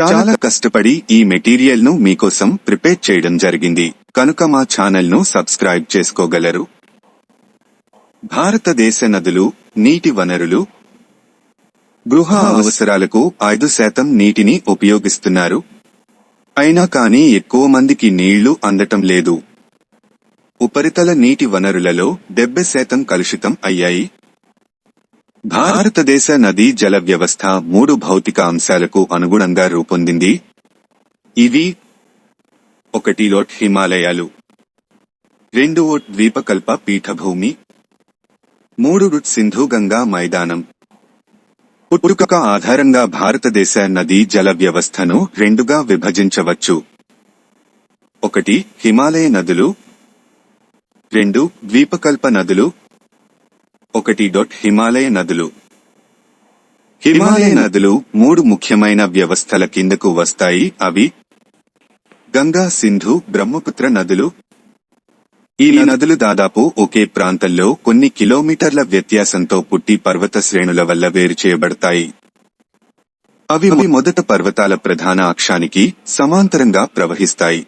చాలా కష్టపడి ఈ మెటీరియల్ను మీకోసం ప్రిపేర్ చేయడం జరిగింది. కనుక మా ఛానల్ను సబ్స్క్రైబ్ చేసుకోగలరు. భారతదేశ నదులు నీటి వనరులు. గృహ అవసరాలకు ఐదు శాతం నీటిని ఉపయోగిస్తున్నారు. అయినా కానీ ఎక్కువ మందికి నీళ్ళు అందటం లేదు. ఉపరితల నీటి వనరులలో డెబ్బై శాతం కలుషితం అయ్యాయి. భారతదేశ నదీ జల వ్యవస్థ మూడు భౌతిక అంశాలకు అనుగుణంగా రూపొందింది. ఇవి ఒకటి లోట్ హిమాలయాలు రెండు ఓట్ ద్వీపకల్ప పీఠభూమి మూడు రుట్ సింధు గంగా మైదానం. పుట్టుక ఆధారంగా భారతదేశ నదీ జల వ్యవస్థను రెండుగా విభజించవచ్చు. ఒకటి హిమాలయ నదులు రెండు ద్వీపకల్ప నదులు ఒకటి డొట్ హిమాలయ నదులు. హిమాలయ నదులు మూడు ముఖ్యమైన వ్యవస్థల కిందకు వస్తాయి. అవి గంగా సింధు బ్రహ్మపుత్ర నదులు. ఈ నదులు దాదాపు ఒకే ప్రాంతంలో కొన్ని కిలోమీటర్ల వ్యత్యాసంతో పుట్టి పర్వత శ్రేణుల వల్ల వేరు చేయబడతాయి. అవి మొదట పర్వతాల ప్రధాన అక్షానికి సమాంతరంగా ప్రవహిస్తాయి.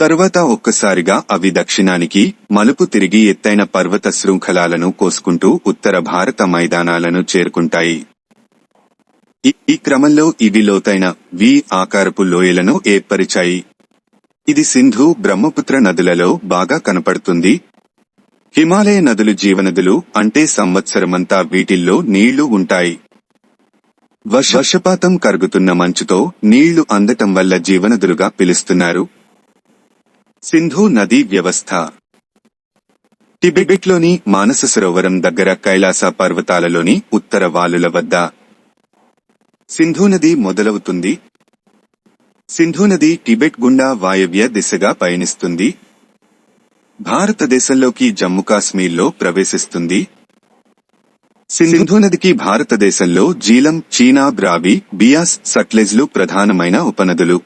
తర్వాత ఒక్కసారిగా అవి దక్షిణానికి మలుపు తిరిగి ఎత్తైన పర్వత శృంఖలాలను కోసుకుంటూ ఉత్తర భారత మైదానాలను చేరుకుంటాయి. ఈ- క్రమంలో ఇవి లోతైన వి ఆకారపు లోయలను ఏర్పరిచాయి. ఇది సింధు బ్రహ్మపుత్ర నదులలో బాగా కనపడుతుంది. హిమాలయ నదులు జీవనదులు అంటే సంవత్సరమంతా వీటిల్లో నీళ్ళు ఉంటాయి. వర్షపాతం కరుగుతున్న మంచుతో నీళ్ళు అందటం వల్ల జీవనదులుగా పిలుస్తున్నారు. సింధు నదీ వ్యవస్థ. టిబెట్లోని మానస సరోవరం దగ్గర కైలాస పర్వతాలలోని ఉత్తర వాలుల వద్ద. సింధు నది మొదలవుతుంది. సింధు నది టిబెట్ గుండా వాయవ్య దిశగా పయనిస్తుంది. భారతదేశంలోకి జమ్మూ కాశ్మీర్లో ప్రవేశిస్తుంది. సింధు నదికి భారతదేశంలో జీలం చీనా బ్రావి బియాస్ సట్లెజ్లు ప్రధానమైన ఉపనదులు.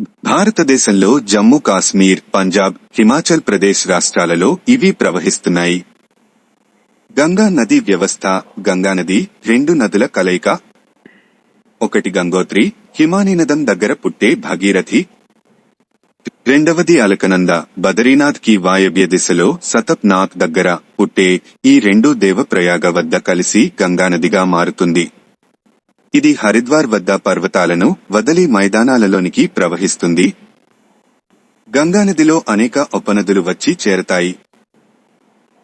భారతదేశంలో జమ్మూ కాశ్మీర్ పంజాబ్ హిమాచల్ ప్రదేశ్ రాష్ట్రాలలో ఇవి ప్రవహిస్తున్నాయి. గంగా నది వ్యవస్థ గంగా నది రెండు నదుల కలయిక. ఒకటి గంగోత్రి హిమానీ నదం దగ్గర పుట్టే భగీరథి. రెండవది అలకనంద బదరీనాథ్కి వాయవ్య దిశలో సతప్ నాథ్ దగ్గర పుట్టే ఈ రెండు దేవప్రయాగ వద్ద కలిసి గంగానదిగా మారుతుంది. ఇది హరిద్వార్ వద్ద పర్వతాలను వదలి మైదానాలలోనికి ప్రవహిస్తుంది. గంగానదిలో అనేక ఉపనదులు వచ్చి చేరతాయి.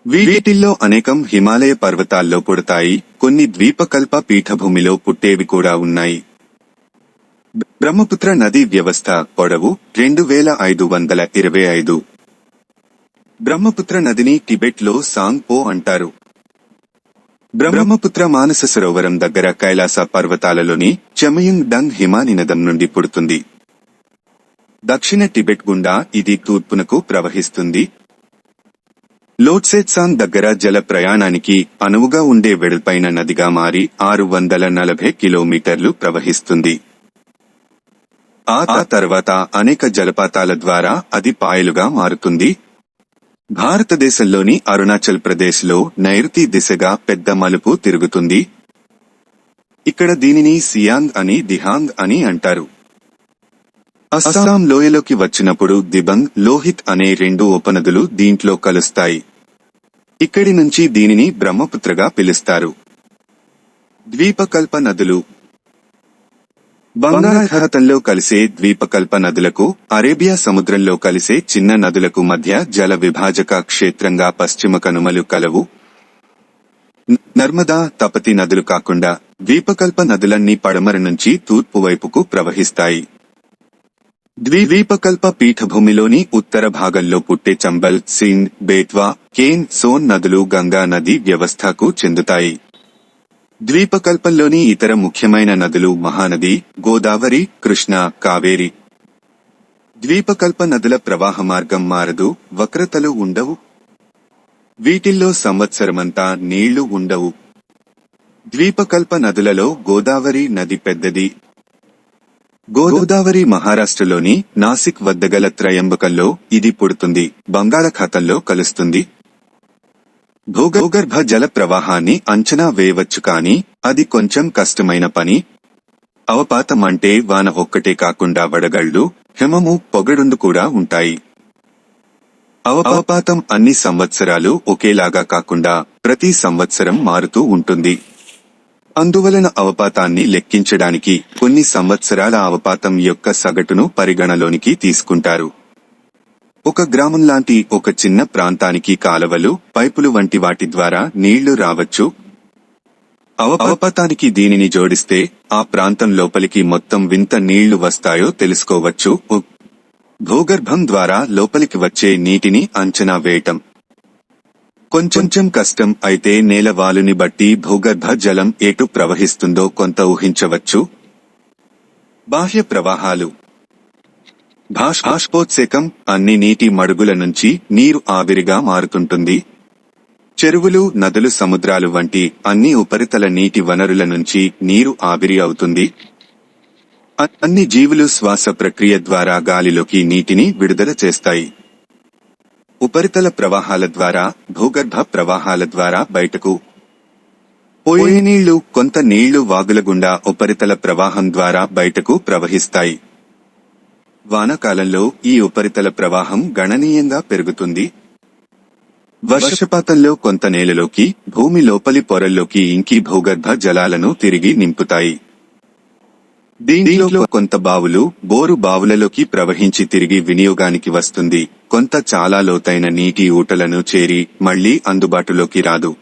వీటిల్లో అనేకం హిమాలయ పర్వతాల్లో పుడతాయి. కొన్ని ద్వీపకల్ప పీఠభూమిలో పుట్టేవి కూడా ఉన్నాయి. బ్రహ్మపుత్ర నదీ వ్యవస్థ పొడవు రెండు వేల ఐదు వందల ఇరవై ఐదు. బ్రహ్మపుత్ర నదిని టిబెట్లో సాంగ్ పో అంటారు. బ్రహ్మపుత్ర మానస సరోవరం దగ్గర కైలాస పర్వతాలలోని చమయుంగ్ డంగ్ హిమాని నదం నుండి పుడుతుంది. దక్షిణ టిబెట్ గుండా ఇది తూర్పునకు ప్రవహిస్తుంది. లోట్సేత్సాంగ్ దగ్గర జల ప్రయాణానికి అనువుగా ఉండే వెడల్పైన నదిగా మారి ఆరు వందల నలభై కిలోమీటర్లు ప్రవహిస్తుంది. ఆ తర్వాత అనేక జలపాతాల ద్వారా అది పాయలుగా మారుతుంది. భారతదేశంలోని అరుణాచల్ ప్రదేశ్లో నైరుతి దిశగా పెద్ద మలుపు తిరుగుతుంది. ఇక్కడ దీనిని సియాంగ్ అని దిహాంగ్ అని అంటారు. అస్సాం లోయలోకి వచ్చినప్పుడు దిబంగ్ లోహిత్ అనే రెండు ఉపనదులు దీంట్లో కలుస్తాయి. ఇక్కడి నుంచి దీనిని బ్రహ్మపుత్రగా పిలుస్తారు. ద్వీపకల్ప నదులు బంగాళాఖాతంలో కలిసే ద్వీపకల్ప నదులకు అరేబియా సముద్రంలో కలిసే చిన్న నదులకు మధ్య జల విభాజక క్షేత్రంగా పశ్చిమ కనుమలు కలవు. నర్మదా తపతి నదులు కాకుండా ద్వీపకల్ప నదులన్నీ పడమర నుంచి తూర్పు వైపుకు ప్రవహిస్తాయి. ద్వీపకల్ప పీఠభూమిలోని ఉత్తర భాగంలో పుట్టే చంబల్ సింధ్ బేత్వా కేన్ సోన్ నదులు గంగా నది వ్యవస్థకు చెందుతాయి. ద్వీపకల్పంలోని ఇతర ముఖ్యమైన నదులు మహానది గోదావరి కృష్ణ కావేరి. ద్వీపకల్ప నదుల ప్రవాహ మార్గం మారదు వక్రతలు ఉండవు. వీటిల్లో సంవత్సరమంతా నీళ్ళు ఉండవు. ద్వీపకల్ప నదులలో గోదావరి నది పెద్దది. గోదావరి మహారాష్ట్రలోని నాసిక్ వద్ద గల త్రయంబకంలో ఇది పుడుతుంది బంగాళాఖాతంలో కలుస్తుంది. భూగర్భ జల ప్రవాహాన్ని అంచనా వేయవచ్చు కాని అది కొంచెం కష్టమైన పని. అవపాతం అంటే వాన ఒక్కటే కాకుండా వడగళ్ళు హిమము పొగడుండు కూడా ఉంటాయి. అవపాతం అన్ని సంవత్సరాలు ఒకేలాగా కాకుండా ప్రతి సంవత్సరం మారుతూ ఉంటుంది. అందువలన అవపాతాన్ని లెక్కించడానికి కొన్ని సంవత్సరాల అవపాతం యొక్క సగటును పరిగణలోనికి తీసుకుంటారు. ఒక గ్రామం లాంటి ఒక చిన్న ప్రాంతానికి కాలవలు పైపులు వంటి వాటి ద్వారా నీళ్ళు రావచ్చు. అవ- అవపాతానికి దీనిని జోడిస్తే ఆ ప్రాంతం లోపలికి మొత్తం వింత నీళ్ళు వస్తాయో తెలుసుకోవచ్చు. భూగర్భం ద్వారా లోపలికి వచ్చే నీటిని అంచనా వేయటం. కొంచెం కష్టం అయితే నేల వాలుని బట్టి భూగర్భ జలం ఎటు ప్రవహిస్తుందో కొంత ఊహించవచ్చు. బాహ్య ప్రవాహాలు. భాష్- అన్ని నీటి మడుగుల నుంచి నీరు ఆవిరిగా మారుతుంటుంది. చెరువులు నదులు సముద్రాలు వంటి అన్ని ఉపరితల నీటి వనరుల నుంచి నీరు ఆవిరి అవుతుంది. అన్ని జీవులు శ్వాస ప్రక్రియ ద్వారా గాలిలోకి నీటిని విడుదల చేస్తాయి. ఉపరితల ప్రవాహాల ద్వారా భూగర్భ ప్రవాహాల ద్వారా బయటకు. పోయే నీళ్ళు కొంత నీళ్ళు వాగుల గుండా ఉపరితల ప్రవాహం ద్వారా బయటకు ప్రవహిస్తాయి. వానాకాలంలో ఈ ఉపరితల ప్రవాహం గణనీయంగా పెరుగుతుంది. వర్షపాతంలో కొంత నేలలోకి భూమి లోపలి పొరల్లోకి ఇంకి భూగర్భ జలాలను తిరిగి నింపుతాయి. దీనిలో కొంత బావులు బోరు బావులలోకి ప్రవహించి తిరిగి వినియోగానికి వస్తుంది. కొంత చాలా లోతైన నీటి ఊటలను చేరి మళ్ళీ అందుబాటులోకి రాదు.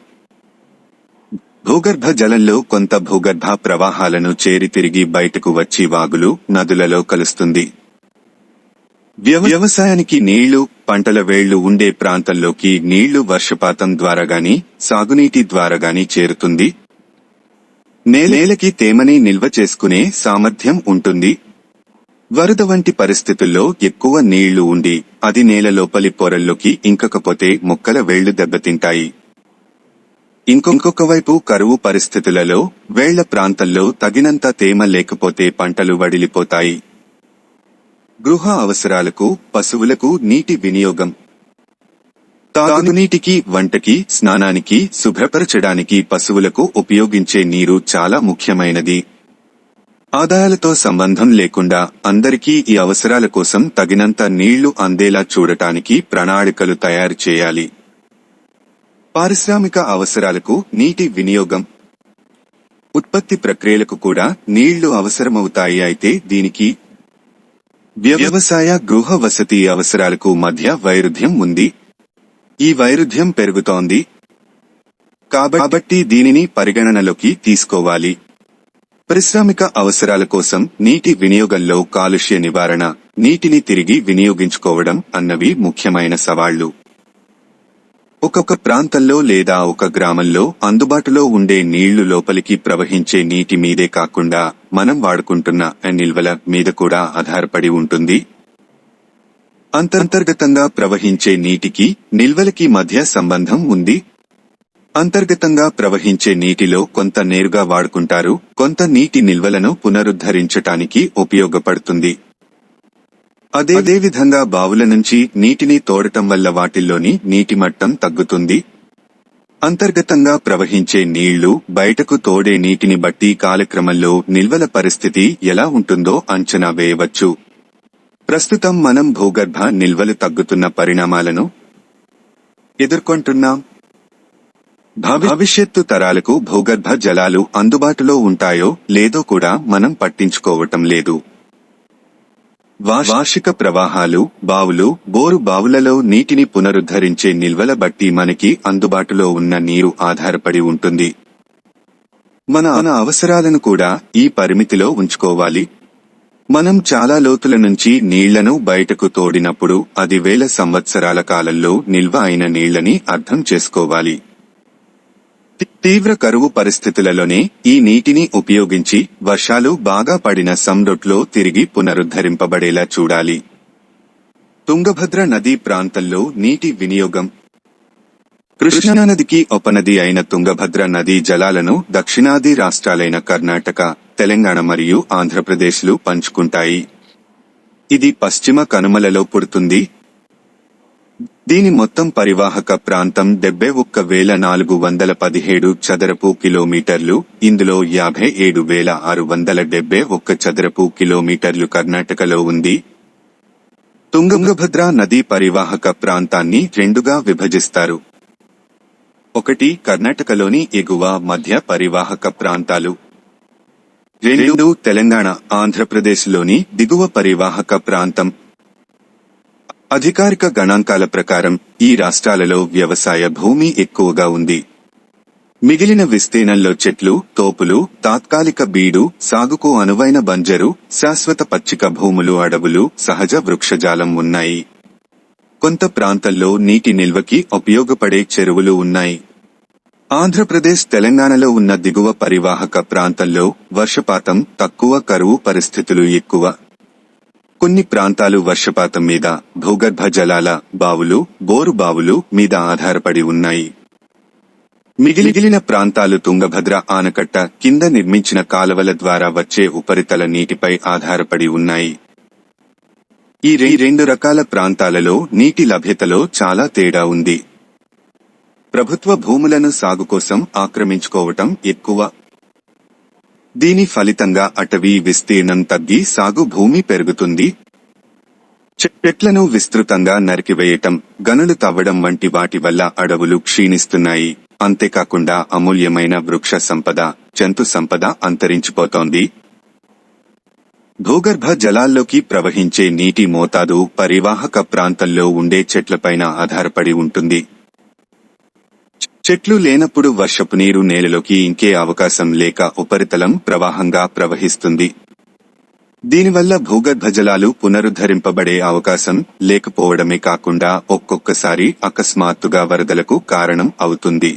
భూగర్భ జలంలో కొంత భూగర్భ ప్రవాహాలను చేరి తిరిగి బయటకు వచ్చి వాగులు నదులలో కలుస్తుంది. వ్యవసాయానికి నీళ్ళు పంటల వేళ్ళు ఉండే ప్రాంతంలోకి నీళ్ళు వర్షపాతం ద్వారా గాని సాగునీటి ద్వారా గాని చేరుతుంది. నేలకి తేమని నిల్వ చేసుకునే సామర్థ్యం ఉంటుంది. వరద వంటి పరిస్థితుల్లో ఎక్కువ నీళ్ళు ఉండి అది నేల లోపలి పొరల్లోకి ఇంకకపోతే మొక్కల వేళ్ళు దెబ్బతింటాయి. ఇంకొక వైపు కరువు పరిస్థితులలో వేళ్ళ ప్రాంతంలో తగినంత తేమ లేకపోతే పంటలు వడిలిపోతాయి. గృహ అవసరాలకు పశువులకు నీటి వినియోగం. తాగునీటికి వంటకి స్నానానికి శుభ్రపరచడానికి పశువులకు ఉపయోగించే నీరు చాలా ముఖ్యమైనది. ఆదాయాలతో సంబంధం లేకుండా అందరికీ ఈ అవసరాల కోసం తగినంత నీళ్ళు అందేలా చూడటానికి ప్రణాళికలు తయారు చేయాలి. పారిశ్రామిక అవసరాలకు నీటి వినియోగం. ఉత్పత్తి ప్రక్రియలకు కూడా నీళ్ళు అవసరమవుతాయి అయితే దీనికి వ్యవసాయ గృహ వసతి అవసరాలకు మధ్య వైరుధ్యం ఉంది. ఈ వైరుధ్యం పెరుగుతోంది. కాబట్టి దీనిని పరిగణనలోకి తీసుకోవాలి. పారిశ్రామిక అవసరాల కోసం నీటి వినియోగంలో కాలుష్య నివారణ నీటిని తిరిగి వినియోగించుకోవడం అన్నవి ముఖ్యమైన సవాళ్ళు. ఒక్కొక్క ప్రాంతంలో లేదా ఒక గ్రామంలో అందుబాటులో ఉండే నీళ్ళు లోపలికి ప్రవహించే నీటి మీదే కాకుండా మనం వాడుకుంటున్న నిల్వల మీద కూడా ఆధారపడి ఉంటుంది. అంతర్గతంగా ప్రవహించే నీటికి నిల్వలకి మధ్య సంబంధం ఉంది. అంతర్గతంగా ప్రవహించే నీటిలో కొంత నేరుగా వాడుకుంటారు. కొంత నీటి నిల్వలను పునరుద్ధరించటానికి ఉపయోగపడుతుంది. అదే అదేవిధంగా బావుల నుంచి నీటిని తోడటం వల్ల వాటిల్లోని నీటి మట్టం తగ్గుతుంది. అంతర్గతంగా ప్రవహించే నీళ్ళు బయటకు తోడే నీటిని బట్టి కాలక్రమంలో నిల్వల పరిస్థితి ఎలా ఉంటుందో అంచనా వేయవచ్చు. ప్రస్తుతం మనం భూగర్భ నిల్వలు తగ్గుతున్న పరిణామాలను ఎదుర్కొంటున్నాం. భవిష్యత్తు తరాలకు భూగర్భ జలాలు అందుబాటులో ఉంటాయో లేదో కూడా మనం పట్టించుకోవటం లేదు. వార్షిక ప్రవాహాలు బావులు బోరు బావులలో నీటిని పునరుద్ధరించే నిల్వల బట్టి మనకి అందుబాటులో ఉన్న నీరు ఆధారపడి ఉంటుంది. మన మన అవసరాలను కూడా ఈ పరిమితిలో ఉంచుకోవాలి. మనం చాలా లోతుల నుంచి నీళ్ళను బయటకు తోడినప్పుడు అది వేల సంవత్సరాల కాలంలో నిల్వ అయిన నీళ్ళని అర్థం చేసుకోవాలి. తీవ్ర కరువు పరిస్థితులలోనే ఈ నీటిని ఉపయోగించి వర్షాలు బాగా పడిన సమ్రొట్లో తిరిగి పునరుద్ధరింపబడేలా చూడాలి. తుంగభద్ర నదీ ప్రాంతంలో నీటి వినియోగం కృష్ణానదికి ఉపనది అయిన తుంగభద్ర నదీ జలాలను దక్షిణాది రాష్ట్రాలైన కర్ణాటక తెలంగాణ మరియు ఆంధ్రప్రదేశ్లు పంచుకుంటాయి. ఇది పశ్చిమ కనుమలలో పుడుతుంది. దీని మొత్తం పరివాహక ప్రాంతం డెబ్బై ఒక్క వేల నాలుగు వందల పదిహేడు చదరపు కిలోమీటర్లు ఇందులో యాభై ఏడు వేల ఆరు వందల డెబ్బై ఒక్క చదరపు కిలోమీటర్లు కర్ణాటకలో ఉంది. తుంగభద్ర నదీ పరివాహక ప్రాంతాన్ని రెండుగా విభజిస్తారు. ఒకటి కర్ణాటకలోని ఎగువ మధ్య పరివాహక ప్రాంతాలు. రెండు తెలంగాణ ఆంధ్రప్రదేశ్లోని దిగువ పరివాహక ప్రాంతం. అధికారిక గణాంకాల ప్రకారం ఈ రాష్ట్రాలలో వ్యవసాయ భూమి ఎక్కువగా ఉంది. మిగిలిన విస్తీర్ణంలో చెట్లు తోపులు తాత్కాలిక బీడు సాగుకు అనువైన బంజరు శాశ్వత పచ్చిక భూములు అడవులు సహజ వృక్షజాలం ఉన్నాయి. కొంత ప్రాంతాల్లో నీటి నిల్వకి ఉపయోగపడే చెరువులు ఉన్నాయి. ఆంధ్రప్రదేశ్ తెలంగాణలో ఉన్న దిగువ పరివాహక ప్రాంతంలో వర్షపాతం తక్కువ కరువు పరిస్థితులు ఎక్కువ. కొన్ని ప్రాంతాలు వర్షపాతం మీద భూగర్భ జలాల బావులు బోరు బావులు మీద ఆధారపడి ఉన్నాయి. మిగిలిగిలిన ప్రాంతాలు తుంగభద్ర ఆనకట్ట కింద నిర్మించిన కాలువల ద్వారా వచ్చే ఉపరితల నీటిపై ఆధారపడి ఉన్నాయి. ఈ రెండు రకాల ప్రాంతాలలో నీటి లభ్యతలో చాలా తేడా ఉంది. ప్రభుత్వ భూములను సాగు కోసం ఆక్రమించుకోవటం ఎక్కువ. దీని ఫలితంగా అటవీ విస్తీర్ణం తగ్గి సాగు భూమి పెరుగుతుంది. చెట్లను విస్తృతంగా నరికివేయటం గనులు తవ్వడం వంటి వాటి వల్ల అడవులు క్షీణిస్తున్నాయి. అంతేకాకుండా అమూల్యమైన వృక్ష సంపద జంతు సంపద అంతరించిపోతోంది. భూగర్భ జలాల్లోకి ప్రవహించే నీటి మోతాదు పరివాహక ప్రాంతంలో ఉండే చెట్లపైన ఆధారపడి ఉంటుంది. చెట్లు లేనప్పుడు వర్షపు నీరు నేలలోకి ఇంకే అవకాశం లేక ఉపరితలం ప్రవాహంగా ప్రవహిస్తుంది. దీనివల్ల భూగర్భ జలాలు పునరుద్ధరింపబడే అవకాశం లేకపోవడమే కాకుండా ఒక్కొక్కసారి అకస్మాత్తుగా వరదలకు కారణం అవుతుంది.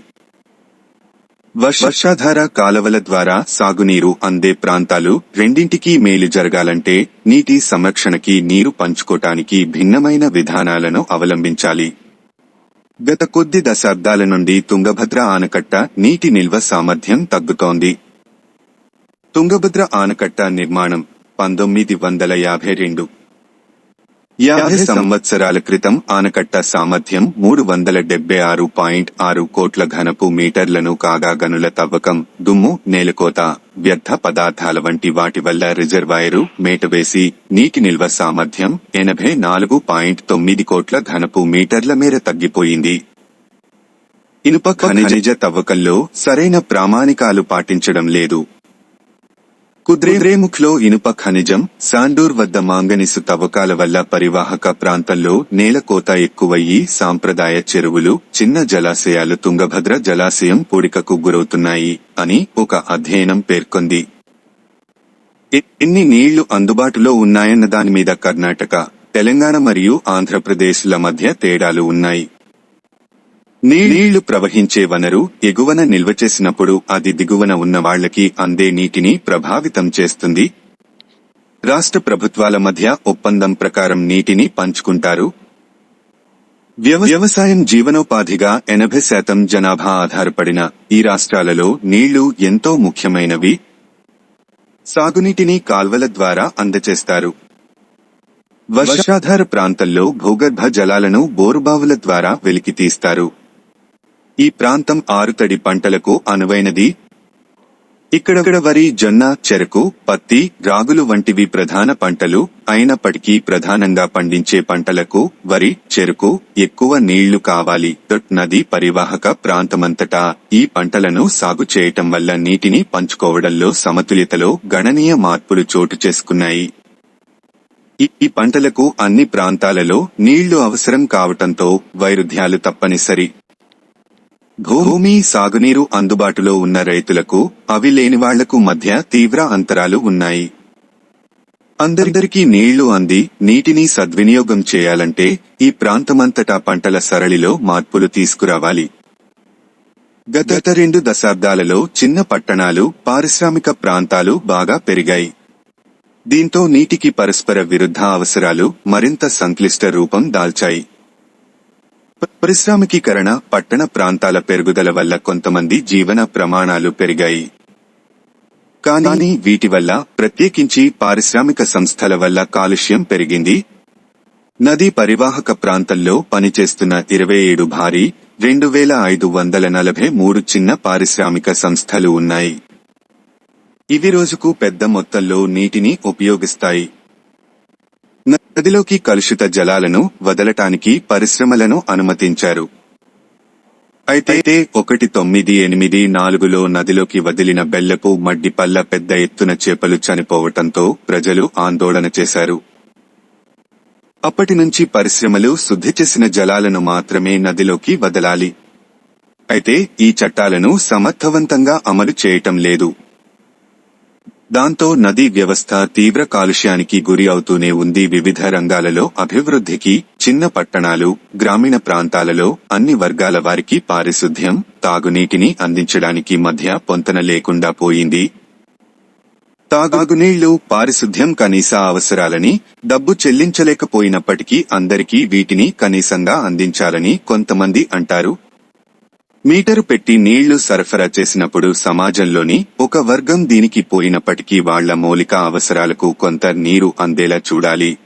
వర్షాధార కాలవల ద్వారా సాగునీరు అందే ప్రాంతాలు రెండింటికీ మేలు జరగాలంటే నీటి సంరక్షణకి నీరు పంచుకోటానికి భిన్నమైన విధానాలను అవలంబించాలి. గత కొద్ది దశాబ్దాల నుండి తుంగభద్ర ఆనకట్ట నీటి నిల్వ సామర్థ్యం తగ్గుతోంది. తుంగభద్ర ఆనకట్ట నిర్మాణం పంతొమ్మిది వందల యాభై రెండు యాభై సంవత్సరాల క్రితం ఆనకట్ట సామర్థ్యం మూడు వందల డెబ్బై ఆరు పాయింట్ ఆరు కోట్ల ఘనపు మీటర్లను కాగా గనుల తవ్వకం దుమ్ము నేలకోత వ్యర్థ పదార్థాల వంటి వాటి వల్ల రిజర్వాయరు మేటవేసి నీటి నిల్వ సామర్థ్యం ఎనభై నాలుగు పాయింట్ తొమ్మిది కోట్ల ఘనపు మీటర్ల మేర తగ్గిపోయింది. ఇనుప ఖనిజ తవ్వకంలో సరైన ప్రామాణికాలు పాటించడం లేదు. కుద్రేముఖ్లో ఇనుప ఖనిజం సాండూర్ వద్ద మాంగనీసు తవ్వకాల వల్ల పరివాహక ప్రాంతంలో నేలకోత ఎక్కువయ్యి సాంప్రదాయ చెరువులు చిన్న జలాశయాలు తుంగభద్ర జలాశయం పూడికకు గురవుతున్నాయి అని ఒక అధ్యయనం పేర్కొంది. ఎన్ని నీళ్ళు అందుబాటులో ఉన్నాయన్న దాని మీద కర్ణాటక తెలంగాణ మరియు ఆంధ్రప్రదేశ్ల మధ్య తేడాలు ఉన్నాయి. నీళ్ళు ప్రవహించే వనరు ఎగువన నిల్వ చేసినప్పుడు అది దిగువన ఉన్న వాళ్ళకి అందే నీటిని ప్రభావితం చేస్తుంది. రాష్ట్ర ప్రభుత్వాల మధ్య ఒప్పందం ప్రకారం నీటిని పంచుకుంటారు. వ్యవసాయం జీవనోపాధిగా ఎనభై శాతం జనాభా ఆధారపడిన ఈ రాష్ట్రాలలో నీళ్ళు ఎంతో ముఖ్యమైనవి. సాగునీటిని కాల్వల ద్వారా అందచేస్తారు. వర్షాధార ప్రాంతంలో భూగర్భ జలాలను బోరుబావుల ద్వారా వెలికితీస్తారు. ఈ ప్రాంతం ఆరుతడి పంటలకు అనువైనది. ఇక్కడక్కడ వరి జొన్న చెరకు పత్తి రాగులు వంటివి ప్రధాన పంటలు. అయినప్పటికీ ప్రధానంగా పండించే పంటలకు వరి చెరకు ఎక్కువ నీళ్ళు కావాలి. దొట్ నది పరివాహక ప్రాంతమంతటా ఈ పంటలను సాగు చేయటం వల్ల నీటిని పంచుకోవడంలో సమతుల్యతలో గణనీయ మార్పులు చోటు చేసుకున్నాయి. ఈ- ఈ పంటలకు అన్ని ప్రాంతాలలో నీళ్ళు అవసరం కావటంతో వైరుధ్యాలు తప్పనిసరి. భూమి సాగునీరు అందుబాటులో ఉన్న రైతులకు అవి లేని వాళ్ళకు మధ్య తీవ్ర అంతరాలు ఉన్నాయి. అందరిదరికీ నీళ్ళు అంది నీటిని సద్వినియోగం చేయాలంటే ఈ ప్రాంతమంతటా పంటల సరళిలో మార్పులు తీసుకురావాలి. గత రెండు దశాబ్దాలలో చిన్న పట్టణాలు పారిశ్రామిక ప్రాంతాలు బాగా పెరిగాయి. దీంతో నీటికి పరస్పర విరుద్ధ అవసరాలు మరింత సంక్లిష్ట రూపం దాల్చాయి. పారిశ్రామికీకరణ పట్టణ ప్రాంతాల పెరుగుదల వల్ల కొంతమంది జీవన ప్రమాణాలు పెరిగాయి. కానీ వీటి వల్ల ప్రత్యేకించి పారిశ్రామిక సంస్థల వల్ల కాలుష్యం పెరిగింది. నదీ పరివాహక ప్రాంతంలో పనిచేస్తున్న ఇరవై ఏడు భారీ రెండు వేల ఐదు వందల నలభై మూడు చిన్న పారిశ్రామిక సంస్థలు ఉన్నాయి. ఇవి రోజుకు పెద్ద మొత్తంలో నీటిని ఉపయోగిస్తాయి. నదిలోకి కలుషిత జలాలను వదలటానికి పరిశ్రమలను అనుమతించారు. అయితే ఒకటి తొమ్మిది ఎనిమిది నాలుగులో నదిలోకి వదిలిన బెల్లపు మడ్డి పల్ల పెద్ద ఎత్తున చేపలు చనిపోవటంతో ప్రజలు ఆందోళన చేశారు. అప్పటి నుంచి పరిశ్రమలు శుద్ధి చేసిన జలాలను మాత్రమే నదిలోకి వదలాలి. అయితే ఈ చట్టాలను సమర్థవంతంగా అమలు చేయటం లేదు. దాంతో నదీ వ్యవస్థ తీవ్ర కాలుష్యానికి గురి అవుతూనే ఉంది. వివిధ రంగాలలో అభివృద్ధికి చిన్న పట్టణాలు గ్రామీణ ప్రాంతాలలో అన్ని వర్గాల వారికి పారిశుద్ధ్యం తాగునీటిని అందించడానికి మధ్య పొంతన లేకుండా పోయింది. తాగునీళ్ళు పారిశుద్ధ్యం కనీస అవసరాలని డబ్బు చెల్లించలేకపోయినప్పటికీ అందరికీ వీటిని కనీసంగా అందించాలని కొంతమంది అంటారు. మీటరు పెట్టి నీళ్ళు సరఫరా చేసినప్పుడు సమాజంలోని ఒక వర్గం దీనికి పోయినప్పటికీ వాళ్ళ మౌలిక అవసరాలకు కొంత నీరు అందేలా చూడాలి.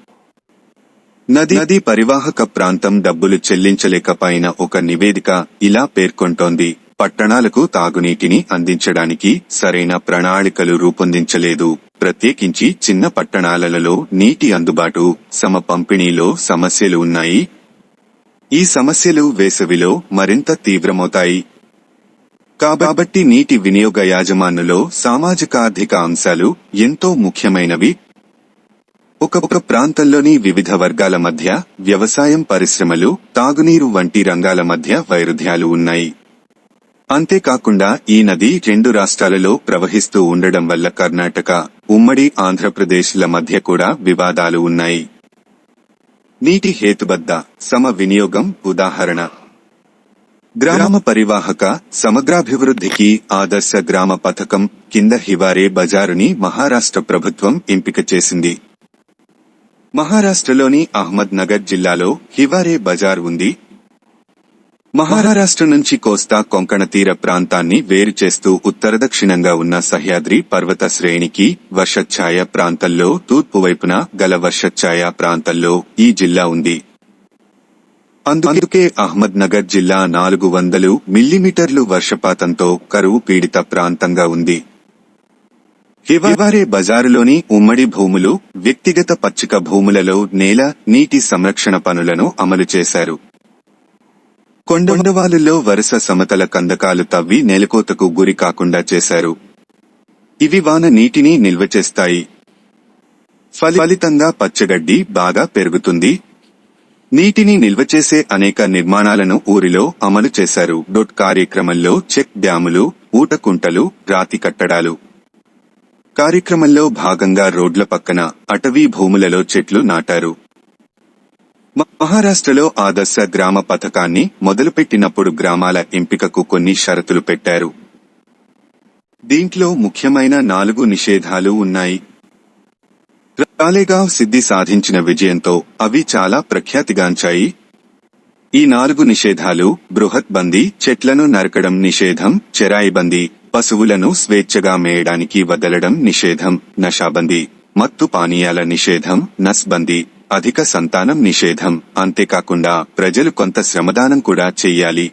నది నది పరివాహక ప్రాంతం డబ్బులు చెల్లించలేకపోయిన ఒక నివేదిక ఇలా పేర్కొంటోంది. పట్టణాలకు తాగునీటిని అందించడానికి సరైన ప్రణాళికలు రూపొందించలేదు. ప్రత్యేకించి చిన్న పట్టణాలలో నీటి అందుబాటు సమ పంపిణీలో సమస్యలు ఉన్నాయి. ఈ సమస్యలు వేసవిలో మరింత తీవ్రమవుతాయి. కాబట్టి నీటి వినియోగ యాజమానులో సామాజిక ఆర్థిక అంశాలు ఎంతో ముఖ్యమైనవి. ఒక ప్రాంతంలోని వివిధ వర్గాల మధ్య వ్యవసాయం పరిశ్రమలు తాగునీరు వంటి రంగాల మధ్య వైరుధ్యాలు ఉన్నాయి. అంతేకాకుండా ఈ నది రెండు రాష్ట్రాలలో ప్రవహిస్తూ ఉండడం వల్ల కర్ణాటక ఉమ్మడి ఆంధ్రప్రదేశ్ల మధ్య కూడా వివాదాలు ఉన్నాయి. నీటి హేతుబద్ధ సమ వినియోగం ఉదాహరణ. గ్రామ పరివాహక సమగ్రాభివృద్ధికి ఆదర్శ గ్రామ పథకం కింద హివారే బజారుని మహారాష్ట్ర ప్రభుత్వం ఎంపిక చేసింది. మహారాష్ట్రలోని అహ్మద్ నగర్ జిల్లాలో హివారే బజార్ ఉంది. మహారాష్ట్ర నుంచి కోస్తా కొంకణ తీర ప్రాంతాన్ని వేరు చేస్తూ ఉత్తర దక్షిణంగా ఉన్న సహ్యాద్రి పర్వత శ్రేణికి వర్షఛాయ ప్రాంతంలో తూర్పు వైపున గల వర్షఛాయ ప్రాంతంలో ఈ జిల్లా ఉంది. అందుకే అహ్మద్ నగర్ జిల్లా నాలుగు వందలు మిల్లీమీటర్లు వర్షపాతంతో కరువు పీడిత ప్రాంతంగా ఉంది. హివారే బజారులోని ఉమ్మడి భూములు వ్యక్తిగత పచ్చిక భూములలో నేల నీటి సంరక్షణ పనులను అమలు చేశారు. కొండవాలులో వరుస సమతల కందకాలు తవ్వి నేలకోతకు గురి కాకుండా చేశారు. ఇవి వాన నీటిని నిల్వ చేస్తాయి. ఫలితంగా పచ్చగడ్డి బాగా పెరుగుతుంది. నీటిని నిల్వ చేసే అనేక నిర్మాణాలను ఊరిలో అమలు చేశారు. డొట్ కార్యక్రమంలో చెక్ డ్యాములు ఊటకుంటలు రాతి కట్టడాలు. కార్యక్రమంలో భాగంగా రోడ్ల పక్కన అటవీ భూములలో చెట్లు నాటారు. మహారాష్ట్రలో ఆదర్శ గ్రామ పథకాన్ని మొదలుపెట్టినప్పుడు గ్రామాల ఎంపికకు కొన్ని షరతులు పెట్టారు. దీంట్లో ముఖ్యమైన నాలుగు నిషేధాలు ఉన్నాయి. రాలేగావ్ సిద్ధి సాధించిన విజయంతో అవి చాలా ప్రఖ్యాతిగాంచాయి. ఈ నాలుగు నిషేధాలు బృహత్ బందీ చెట్లను నరకడం నిషేధం చెరాయిబందీ పశువులను స్వేచ్ఛగా మేయడానికి వదలడం నిషేధం నషాబందీ మత్తు పానీయాల నిషేధం నస్బందీ అధిక సంతానం నిషేధం. అంతేకాకుండా ప్రజలు కొంత శ్రమదానం కూడా చెయ్యాలి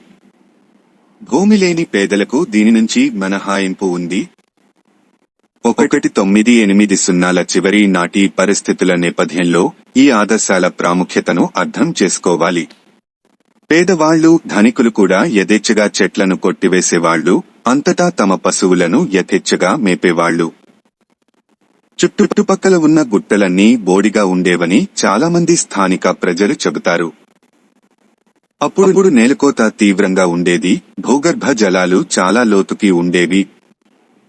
భూమి లేని పేదలకు దీని నుంచి మినహాయింపు ఉంది. ఒకటి తొమ్మిది ఎనిమిది సున్నాల చివరి నాటి పరిస్థితుల నేపథ్యంలో ఈ ఆదర్శాల ప్రాముఖ్యతను అర్థం చేసుకోవాలి. పేదవాళ్ళు ధనికులు కూడా యథేచ్ఛగా చెట్లను కొట్టివేసేవాళ్ళు అంతటా తమ పశువులను యథేచ్ఛగా మేపేవాళ్ళు. చుట్టుపక్కల ఉన్న గుట్టలన్నీ బోడిగా ఉండేవని చాలామంది స్థానిక ప్రజలు చెబుతారు. అప్పుడు నేలకోత తీవ్రంగా ఉండేది భూగర్భ జలాలు చాలా లోతుకి ఉండేవి.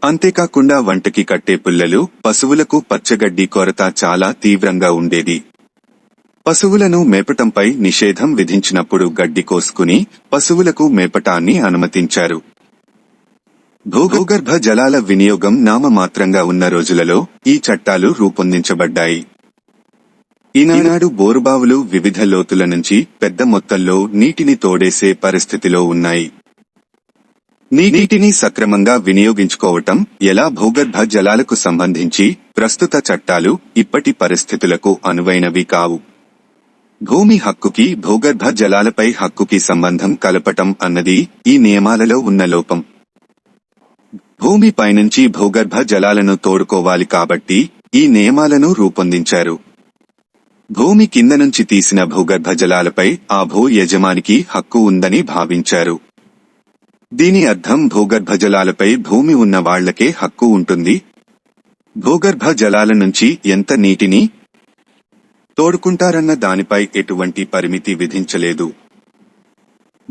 అంతేకాకుండా వంటకి కట్టే పుల్లలు పశువులకు పచ్చగడ్డి కొరత చాలా తీవ్రంగా ఉండేది. పశువులను మేపటంపై నిషేధం విధించినప్పుడు గడ్డి కోసుకుని పశువులకు మేపటాన్ని అనుమతించారు. భూగర్భ జలాల వినియోగం నామమాత్రంగా ఉన్న రోజులలో ఈ చట్టాలు రూపొందించబడ్డాయి. ఈనాడు బోరుబావులు వివిధ లోతుల నుంచి పెద్ద మొత్తంలో నీటిని తోడేసే పరిస్థితిలో ఉన్నాయి. నీటిని సక్రమంగా వినియోగించుకోవటం ఎలా భూగర్భ జలాలకు సంబంధించి ప్రస్తుత చట్టాలు ఇప్పటి పరిస్థితులకు అనువైనవి కావు. భూమి హక్కుకి భూగర్భ జలాలపై హక్కుకి సంబంధం కలపటం అన్నది ఈ నియమాలలో ఉన్న లోపం. భూమి పైనుంచి భూగర్భ జలాలను తోడుకోవాలి కాబట్టి ఈ నియమాలను రూపొందించారు. భూమి కింద నుంచి తీసిన భూగర్భ జలాలపై ఆ భూ యజమానికి హక్కు ఉందని భావించారు. దీని అర్థం భూగర్భ జలాలపై భూమి ఉన్న వాళ్ళకే హక్కు ఉంటుంది. భూగర్భ జలాల నుంచి ఎంత నీటిని తోడుకుంటారన్న దానిపై ఎటువంటి పరిమితి విధించలేదు.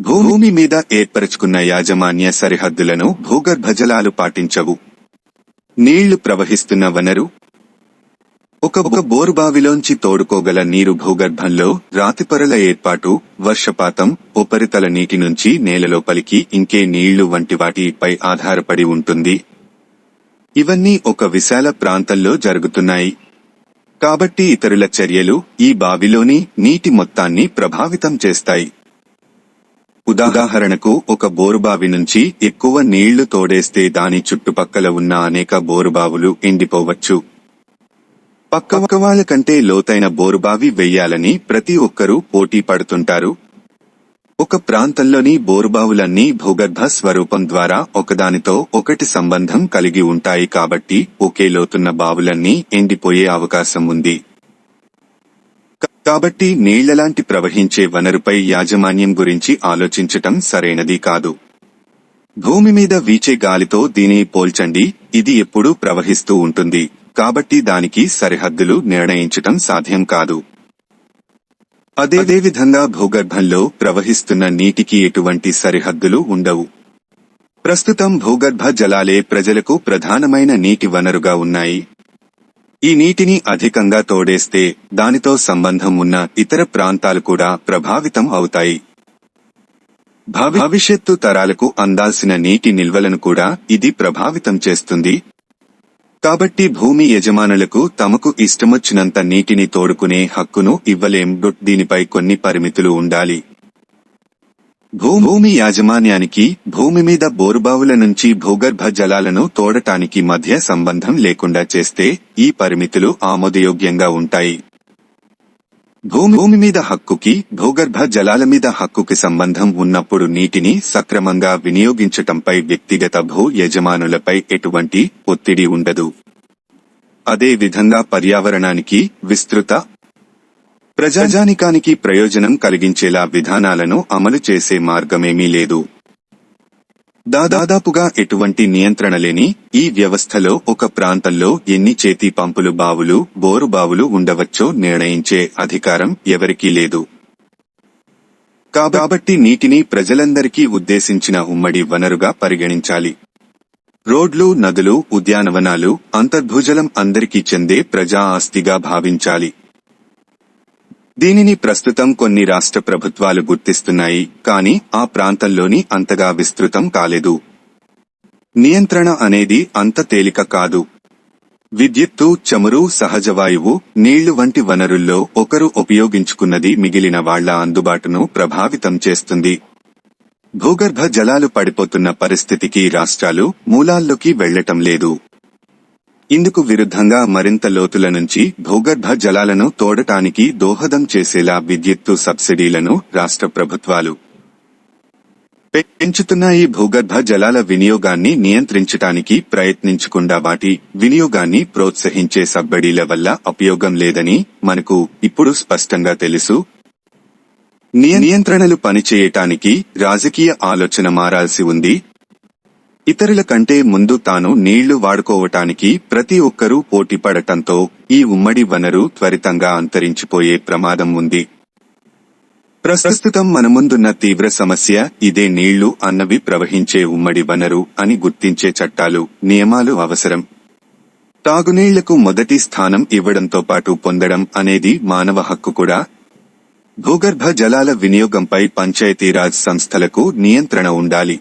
భూమి మీద ఏర్పరచుకున్న యాజమాన్య సరిహద్దులను భూగర్భ జలాలు పాటించవు. నీళ్ళు ప్రవహిస్తున్న వనరు ఒక ఒక బోరుబావిలోంచి తోడుకోగల నీరు భూగర్భంలో రాతిపొరల ఏర్పాటు వర్షపాతం ఉపరితల నీటి నుంచి నేలలోపలికి ఇంకే నీళ్ళు వంటి వాటిపై ఆధారపడి ఉంటుంది. ఇవన్నీ ఒక విశాల ప్రాంతంలో జరుగుతున్నాయి. కాబట్టి ఇతరుల చర్యలు ఈ బావిలోని నీటి మొత్తాన్ని ప్రభావితం చేస్తాయి. ఉదాహరణకు ఒక బోరుబావి నుంచి ఎక్కువ నీళ్ళు తోడేస్తే దాని చుట్టుపక్కల ఉన్న అనేక బోరుబావులు ఎండిపోవచ్చు. పక్క వాళ్ళ కంటే లోతైన బోరుబావి వెయ్యాలని ప్రతి ఒక్కరూ పోటీ పడుతుంటారు. ఒక ప్రాంతంలోని బోరుబావులన్నీ భూగర్భ స్వరూపం ద్వారా ఒకదానితో ఒకటి సంబంధం కలిగి ఉంటాయి కాబట్టి ఒకే లోతున్న బావులన్నీ ఎండిపోయే అవకాశం ఉంది. కాబట్టి నీళ్ళలాంటి ప్రవహించే వనరుపై యాజమాన్యం గురించి ఆలోచించటం సరైనది కాదు. భూమి మీద వీచే గాలితో దీని పోల్చండి ఇది ఎప్పుడూ ప్రవహిస్తూ ఉంటుంది. కాబట్టి దానికి సరిహద్దులు నిర్ణయించటం సాధ్యం కాదు. అదే విధంగా భూగర్భంలో ప్రవహిస్తున్న నీటికి ఎటువంటి సరిహద్దులు ఉండవు. ప్రస్తుతం భూగర్భ జలాలే ప్రజలకు ప్రధానమైన నీటి వనరుగా ఉన్నాయి. ఈ నీటిని అధికంగా తోడేస్తే దానితో సంబంధం ఉన్న ఇతర ప్రాంతాలు కూడా ప్రభావితం అవుతాయి. భవిష్యత్తు తరాలకు అందాల్సిన నీటి నిల్వలను కూడా ఇది ప్రభావితం చేస్తుంది. కాబట్టి భూమి యజమానులకు తమకు ఇష్టమొచ్చినంత నీటిని తోడుకునే హక్కును ఇవ్వలేం. దీనిపై కొన్ని పరిమితులు ఉండాలి. భూమి యాజమాన్యానికి భూమి మీద బోరుబావుల నుంచి భూగర్భ జలాలను తోడటానికి మధ్య సంబంధం లేకుండా చేస్తే ఈ పరిమితులు ఆమోదయోగ్యంగా ఉంటాయి. భూమి భూమి మీద హక్కుకి భూగర్భ జలాల మీద హక్కుకి సంబంధం ఉన్నప్పుడు నీటిని సక్రమంగా వినియోగించటంపై వ్యక్తిగత భూ యజమానులపై ఎటువంటి ఒత్తిడి ఉండదు. అదే విధంగా పర్యావరణానికి విస్తృత ప్రజాజానికానికి ప్రయోజనం కలిగించేలా విధానాలను అమలు చేసే మార్గమేమీ లేదు. దాదాపుగా ఎటువంటి నియంత్రణ లేని ఈ వ్యవస్థలో ఒక ప్రాంతంలో ఎన్ని చేతి పంపులు బావులు బోరు బావులు ఉండవచ్చో నిర్ణయించే అధికారం ఎవరికీ లేదు. కాబట్టి నీటిని ప్రజలందరికీ ఉద్దేశించిన ఉమ్మడి వనరుగా పరిగణించాలి. రోడ్లు నదులు ఉద్యానవనాలు అంతర్భుజలం అందరికీ చెందే ప్రజా ఆస్తిగా భావించాలి. దీనిని ప్రస్తుతం కొన్ని రాష్ట్ర ప్రభుత్వాలు గుర్తిస్తున్నాయి కానీ ఆ ప్రాంతంలోని అంతగా విస్తృతం కాలేదు. నియంత్రణ అనేది అంత తేలిక కాదు. విద్యుత్తు చమురు సహజవాయువు నీళ్ళు వంటి వనరుల్లో ఒకరు ఉపయోగించుకున్నది మిగిలిన వాళ్ళ అందుబాటును ప్రభావితం చేస్తుంది. భూగర్భ జలాలు పడిపోతున్న పరిస్థితికి రాష్ట్రాలు మూలాల్లోకి వెళ్ళటం లేదు. ఇందుకు విరుద్ధంగా మరింత లోతుల నుంచి భూగర్భ జలాలను తోడటానికి దోహదం చేసేలా విద్యుత్తు సబ్సిడీలను రాష్ట్ర ప్రభుత్వాలు పెంచుతున్న ఈ భూగర్భ జలాల వినియోగాన్ని నియంత్రించటానికి ప్రయత్నించకుండా వాటి వినియోగాన్ని ప్రోత్సహించే సబ్బడీల వల్ల ఉపయోగం లేదని మనకు ఇప్పుడు స్పష్టంగా తెలుసు. నియంత్రణలు పనిచేయటానికి రాజకీయ ఆలోచన మారాల్సి ఉంది. ఇతరుల కంటే ముందు తాను నీళ్ళు వాడుకోవటానికి ప్రతి ఒక్కరూ పోటీపడటంతో ఈ ఉమ్మడి వనరు త్వరితంగా అంతరించిపోయే ప్రమాదం ఉంది. ప్రస్తుతం మన ముందున్న తీవ్ర సమస్య ఇదే నీళ్ళు అన్నవి ప్రవహించే ఉమ్మడి వనరు అని గుర్తించే చట్టాలు నియమాలు అవసరం. తాగునీళ్ళకు మొదటి స్థానం ఇవ్వడంతో పాటు పొందడం అనేది మానవ హక్కు కూడా. భూగర్భ జలాల వినియోగంపై పంచాయతీరాజ్ సంస్థలకు నియంత్రణ ఉండాలి.